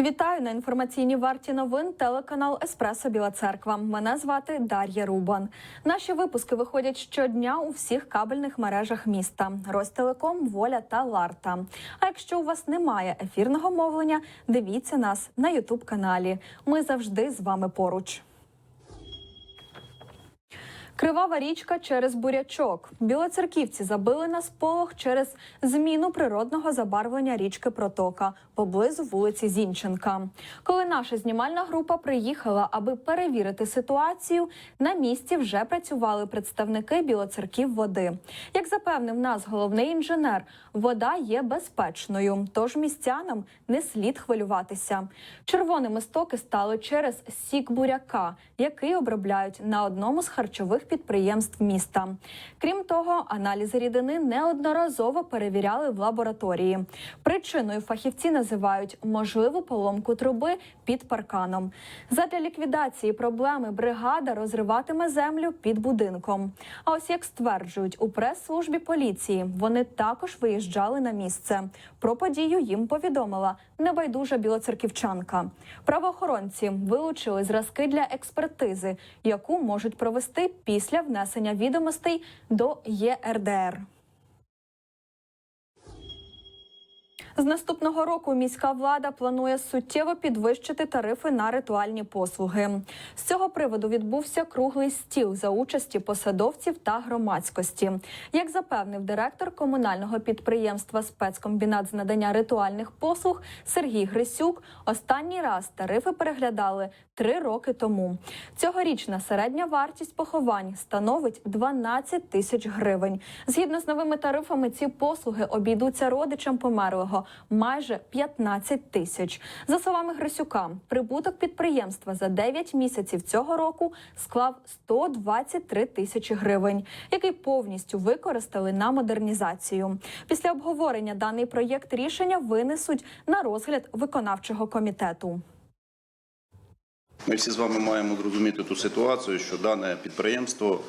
Вітаю на інформаційній варті новин телеканал Еспресо Біла Церква. Мене звати Дар'я Рубан. Наші випуски виходять щодня у всіх кабельних мережах міста: Ростелеком, Воля та Ларта. А якщо у вас немає ефірного мовлення, дивіться нас на Ютуб каналі. Ми завжди з вами поруч. Кривава річка через бурячок. Білоцерківці забили на сполох через зміну природного забарвлення річки Протока поблизу вулиці Зінченка. Коли наша знімальна група приїхала, аби перевірити ситуацію, на місці вже працювали представники білоцерків води. Як запевнив нас головний інженер, вода є безпечною, тож містянам не слід хвилюватися. Червоними стоки стали через сік буряка, який обробляють на одному з харчових підприємств міста. Крім того, аналізи рідини неодноразово перевіряли в лабораторії. Причиною фахівці називають можливу поломку труби під парканом. Задля ліквідації проблеми бригада розриватиме землю під будинком. А ось як стверджують у прес-службі поліції, вони також виїжджали на місце. Про подію їм повідомила небайдужа білоцерківчанка. Правоохоронці вилучили зразки для експертизи, яку можуть провести після внесення відомостей до ЄРДР. З наступного року міська влада планує суттєво підвищити тарифи на ритуальні послуги. З цього приводу відбувся круглий стіл за участі посадовців та громадськості. Як запевнив директор комунального підприємства спецкомбінат з надання ритуальних послуг Сергій Грисюк, останній раз тарифи переглядали три роки тому. Цьогорічна середня вартість поховань становить 12 тисяч гривень. Згідно з новими тарифами, ці послуги обійдуться родичам померлого майже 15 тисяч. За словами Грисюка, прибуток підприємства за 9 місяців цього року склав 123 тисячі гривень, який повністю використали на модернізацію. Після обговорення даний проєкт рішення винесуть на розгляд виконавчого комітету. Ми всі з вами маємо зрозуміти ту ситуацію, що дане підприємство,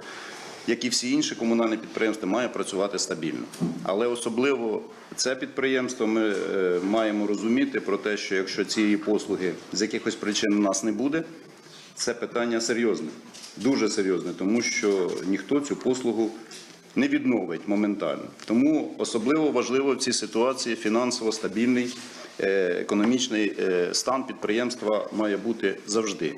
як і всі інші комунальні підприємства, має працювати стабільно. Але особливо це підприємство ми е, маємо розуміти про те, що якщо цієї послуги з якихось причин у нас не буде, це питання серйозне, дуже серйозне, тому що ніхто цю послугу не відновить моментально. Тому особливо важливо в цій ситуації фінансово стабільний е, економічний е, стан підприємства має бути завжди.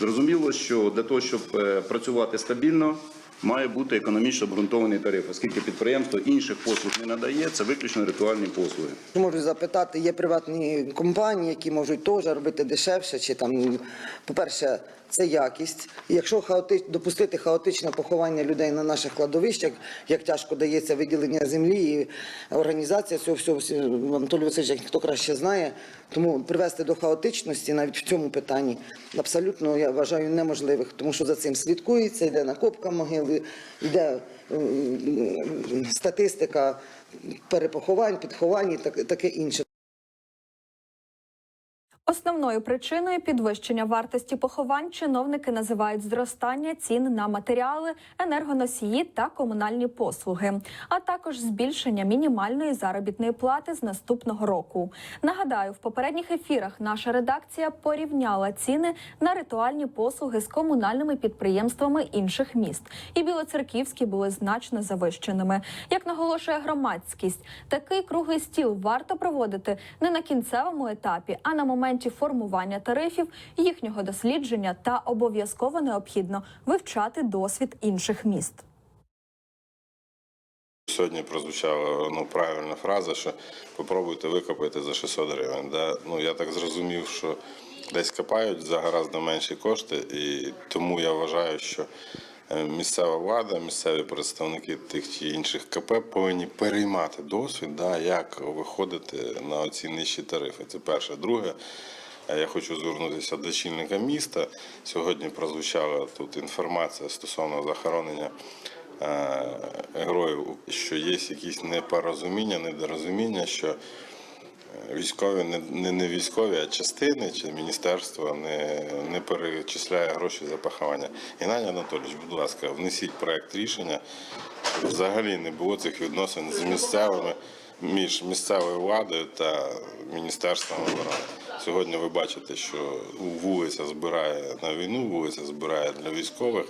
Зрозуміло, що для того, щоб працювати стабільно, має бути економічно обґрунтований тариф, оскільки підприємство інших послуг не надає, це виключно ритуальні послуги. Можу запитати, є приватні компанії, які можуть теж робити дешевше, чи там, по-перше, це якість. І Якщо хаоти... допустити хаотичне поховання людей на наших кладовищах, як тяжко дається виділення землі і організація цього всього, Анатолій Васильович, як ніхто краще знає, тому привести до хаотичності навіть в цьому питанні абсолютно я вважаю неможливих, тому що за цим слідкується, йде накопка могили, йде статистика перепоховань, підховань і так- таке інше. Основною причиною підвищення вартості поховань чиновники називають зростання цін на матеріали, енергоносії та комунальні послуги, а також збільшення мінімальної заробітної плати з наступного року. Нагадаю, в попередніх ефірах наша редакція порівняла ціни на ритуальні послуги з комунальними підприємствами інших міст, і білоцерківські були значно завищеними. Як наголошує громадськість, такий круглий стіл варто проводити не на кінцевому етапі, а на моменті формування тарифів, їхнього дослідження та обов'язково необхідно вивчати досвід інших міст. Сьогодні прозвучала ну, правильна фраза, що попробуйте викопати за 600 гривень. Да? Ну, я так зрозумів, що десь копають за гораздо менші кошти, і тому я вважаю, що місцева влада, місцеві представники тих чи інших КП повинні переймати досвід, да, як виходити на оці нижчі тарифи. Це перше. Друге, е, я хочу звернутися до чільника міста. Сьогодні прозвучала тут інформація стосовно захоронення е, героїв, що є якісь непорозуміння, недорозуміння, що військові, не, не, не військові, а частини чи міністерство не, не перечисляє гроші за поховання. Геннадій Анатолійович, будь ласка, внесіть проект рішення, взагалі не було цих відносин з місцевими між місцевою владою та міністерством оборони. Сьогодні ви бачите, що вулиця збирає на війну, вулиця збирає для військових.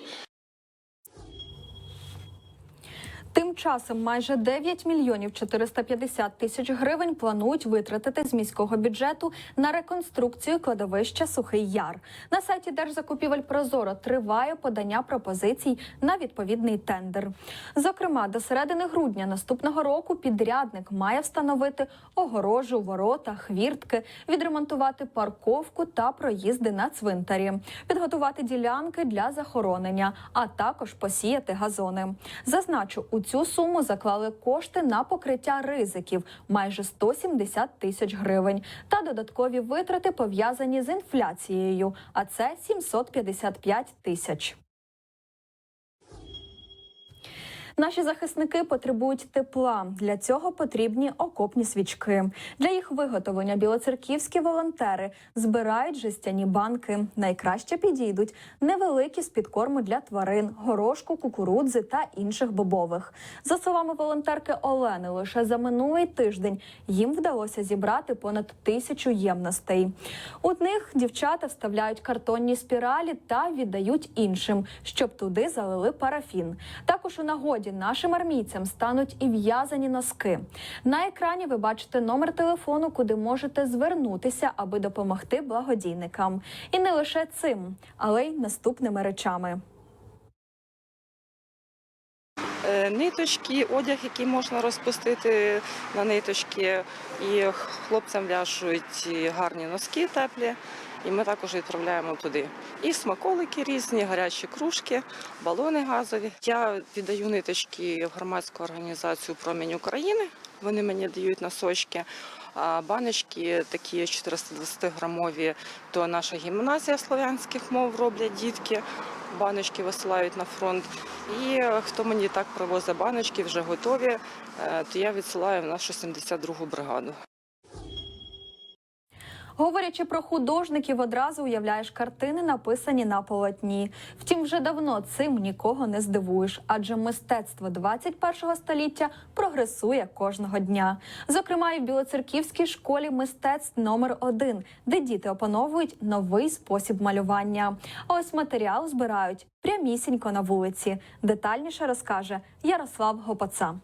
Тим часом майже 9 мільйонів 450 тисяч гривень планують витратити з міського бюджету на реконструкцію кладовища Сухий Яр. На сайті Держзакупівель Прозоро триває подання пропозицій на відповідний тендер. Зокрема, до середини грудня наступного року підрядник має встановити огорожу, ворота, хвіртки, відремонтувати парковку та проїзди на цвинтарі, підготувати ділянки для захоронення, а також посіяти газони. Зазначу, у цю суму заклали кошти на покриття ризиків майже 170 тисяч гривень та додаткові витрати пов'язані з інфляцією, а це 755 тисяч. Наші захисники потребують тепла. Для цього потрібні окопні свічки. Для їх виготовлення білоцерківські волонтери збирають жестяні банки. Найкраще підійдуть невеликі з підкорму для тварин, горошку, кукурудзи та інших бобових. За словами волонтерки Олени, лише за минулий тиждень їм вдалося зібрати понад тисячу ємностей. У них дівчата вставляють картонні спіралі та віддають іншим, щоб туди залили парафін. Також у нагоді нашим армійцям стануть і в'язані носки. На екрані ви бачите номер телефону, куди можете звернутися, аби допомогти благодійникам. І не лише цим, але й наступними речами. Е, ниточки, одяг, який можна розпустити на ниточки. І хлопцям в'яжуть гарні носки теплі. І ми також відправляємо туди. І смаколики різні, гарячі кружки, балони газові. Я віддаю ниточки в громадську організацію Промінь України. Вони мені дають носочки. А баночки такі 420 грамові, то наша гімназія слов'янських мов роблять дітки. Баночки висилають на фронт. І е, хто мені так привозить баночки, вже готові, е, то я відсилаю в нашу 72-гу бригаду. Говорячи про художників, одразу уявляєш картини, написані на полотні. Втім, вже давно цим нікого не здивуєш, адже мистецтво 21-го століття прогресує кожного дня. Зокрема, і в Білоцерківській школі мистецтв номер 1 де діти опановують новий спосіб малювання. А ось матеріал збирають прямісінько на вулиці. Детальніше розкаже Ярослав Гопаца.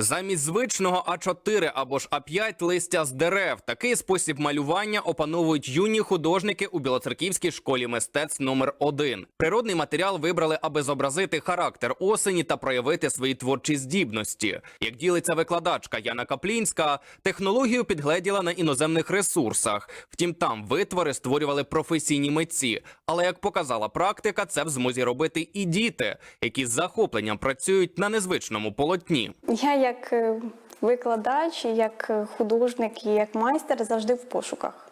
Замість звичного А4 або ж А5 листя з дерев. Такий спосіб малювання опановують юні художники у Білоцерківській школі мистецтв номер 1 Природний матеріал вибрали, аби зобразити характер осені та проявити свої творчі здібності. Як ділиться викладачка Яна Каплінська, технологію підгледіла на іноземних ресурсах. Втім, там витвори створювали професійні митці. Але як показала практика, це в змозі робити і діти, які з захопленням працюють на незвичному полотні. Я як е, викладач, як е, художник і як майстер завжди в пошуках.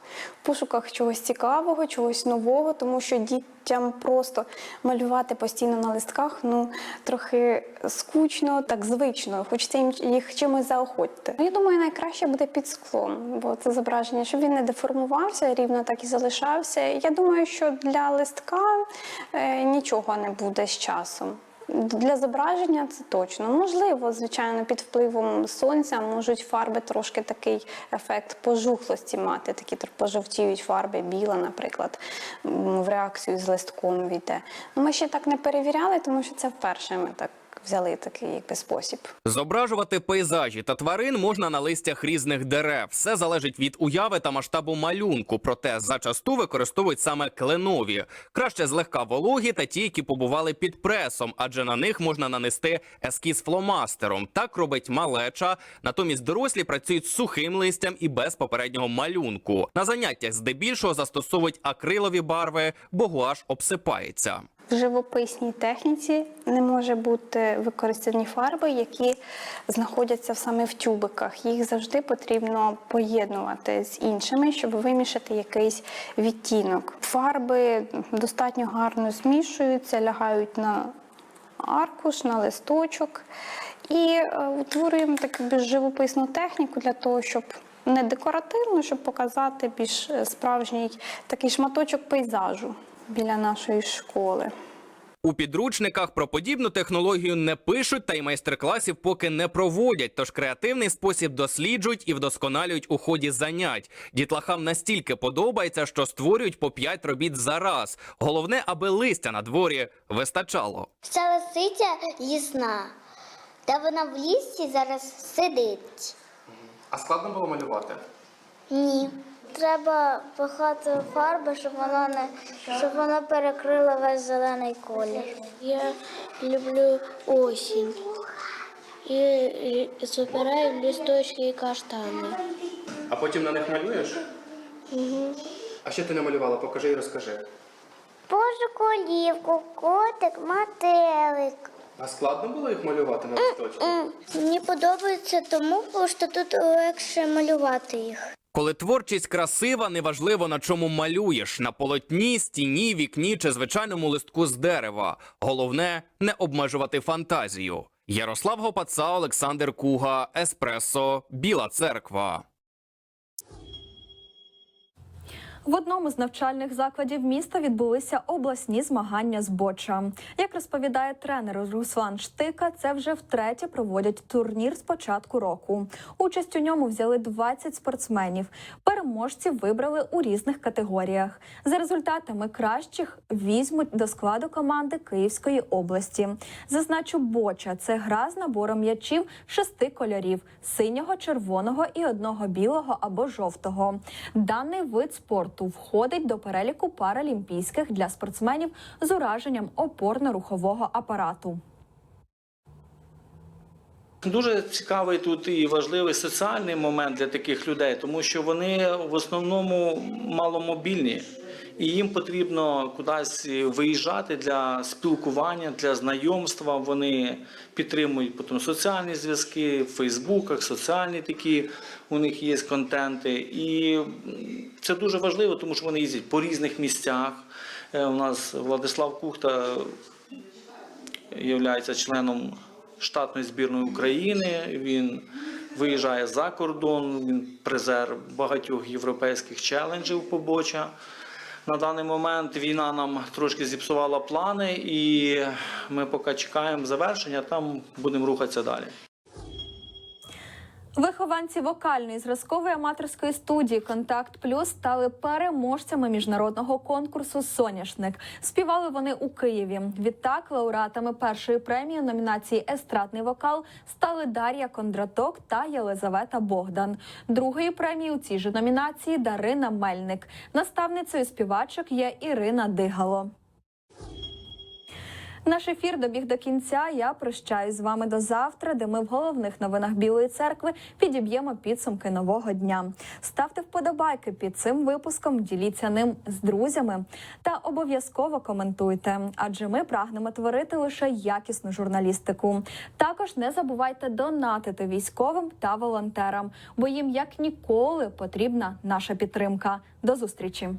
В пошуках чогось цікавого, чогось нового, тому що дітям просто малювати постійно на листках ну трохи скучно, так звично. Хочеться їм їх чимось заохотити. Ну, Я думаю, найкраще буде під склом, бо це зображення, щоб він не деформувався, рівно так і залишався. Я думаю, що для листка е, нічого не буде з часом. Для зображення це точно. Можливо, звичайно, під впливом сонця можуть фарби трошки такий ефект пожухлості мати, такі пожовтіють фарби, біла, наприклад, в реакцію з листком війде. Ми ще так не перевіряли, тому що це вперше ми так взяли такий якби спосіб. Зображувати пейзажі та тварин можна на листях різних дерев. Все залежить від уяви та масштабу малюнку. Проте зачасту використовують саме кленові. Краще злегка вологі та ті, які побували під пресом, адже на них можна нанести ескіз фломастером. Так робить малеча. Натомість дорослі працюють з сухим листям і без попереднього малюнку. На заняттях здебільшого застосовують акрилові барви, бо гуаш обсипається. В живописній техніці не може бути використані фарби, які знаходяться саме в тюбиках. Їх завжди потрібно поєднувати з іншими, щоб вимішати якийсь відтінок. Фарби достатньо гарно змішуються, лягають на аркуш, на листочок і е, утворюємо таку живописну техніку для того, щоб не декоративно, щоб показати більш е, справжній такий шматочок пейзажу біля нашої школи. У підручниках про подібну технологію не пишуть та й майстер-класів поки не проводять, тож креативний спосіб досліджують і вдосконалюють у ході занять. Дітлахам настільки подобається, що створюють по 5 робіт за раз. Головне, аби листя на дворі вистачало. Ця лисиця лісна, та вона в лісі зараз сидить. А складно було малювати? Ні. Треба багато фарби, щоб вона не щоб вона перекрила весь зелений колір. Я люблю осінь і, збираю лісточки і каштани. А потім на них малюєш? Угу. А що ти намалювала? Покажи і розкажи. Божу колівку, котик, метелик. А складно було їх малювати на листочку? Мені подобається тому, що тут легше малювати їх. Коли творчість красива, неважливо на чому малюєш на полотні, стіні, вікні чи звичайному листку з дерева. Головне не обмежувати фантазію. Ярослав Гопаца, Олександр Куга, Еспресо, Біла Церква. В одному з навчальних закладів міста відбулися обласні змагання з боча. Як розповідає тренер Руслан Штика, це вже втретє проводять турнір з початку року. Участь у ньому взяли 20 спортсменів. Переможців вибрали у різних категоріях. За результатами кращих візьмуть до складу команди Київської області. Зазначу, боча це гра з набором м'ячів шести кольорів: синього, червоного і одного білого або жовтого. Даний вид спорту входить до переліку паралімпійських для спортсменів з ураженням опорно-рухового апарату. Дуже цікавий тут і важливий соціальний момент для таких людей, тому що вони в основному маломобільні, і їм потрібно кудись виїжджати для спілкування, для знайомства. Вони підтримують потім соціальні зв'язки в Фейсбуках, соціальні такі у них є контенти. І це дуже важливо, тому що вони їздять по різних місцях. Е, У нас Владислав Кухта є членом штатної збірної України. Він виїжджає за кордон, він призер багатьох європейських челенджів побоча. На даний момент війна нам трошки зіпсувала плани, і ми поки чекаємо завершення, там будемо рухатися далі. Вихованці вокальної зразкової аматорської студії Контакт Плюс стали переможцями міжнародного конкурсу Соняшник. Співали вони у Києві. Відтак лауреатами першої премії номінації Естрадний вокал стали Дар'я Кондраток та Єлизавета Богдан. Другої премії у цій же номінації Дарина Мельник. Наставницею співачок є Ірина Дигало. Наш ефір добіг до кінця. Я прощаюсь з вами до завтра, де ми в головних новинах Білої церкви підіб'ємо підсумки нового дня. Ставте вподобайки під цим випуском, діліться ним з друзями та обов'язково коментуйте, адже ми прагнемо творити лише якісну журналістику. Також не забувайте донатити військовим та волонтерам, бо їм як ніколи потрібна наша підтримка. До зустрічі.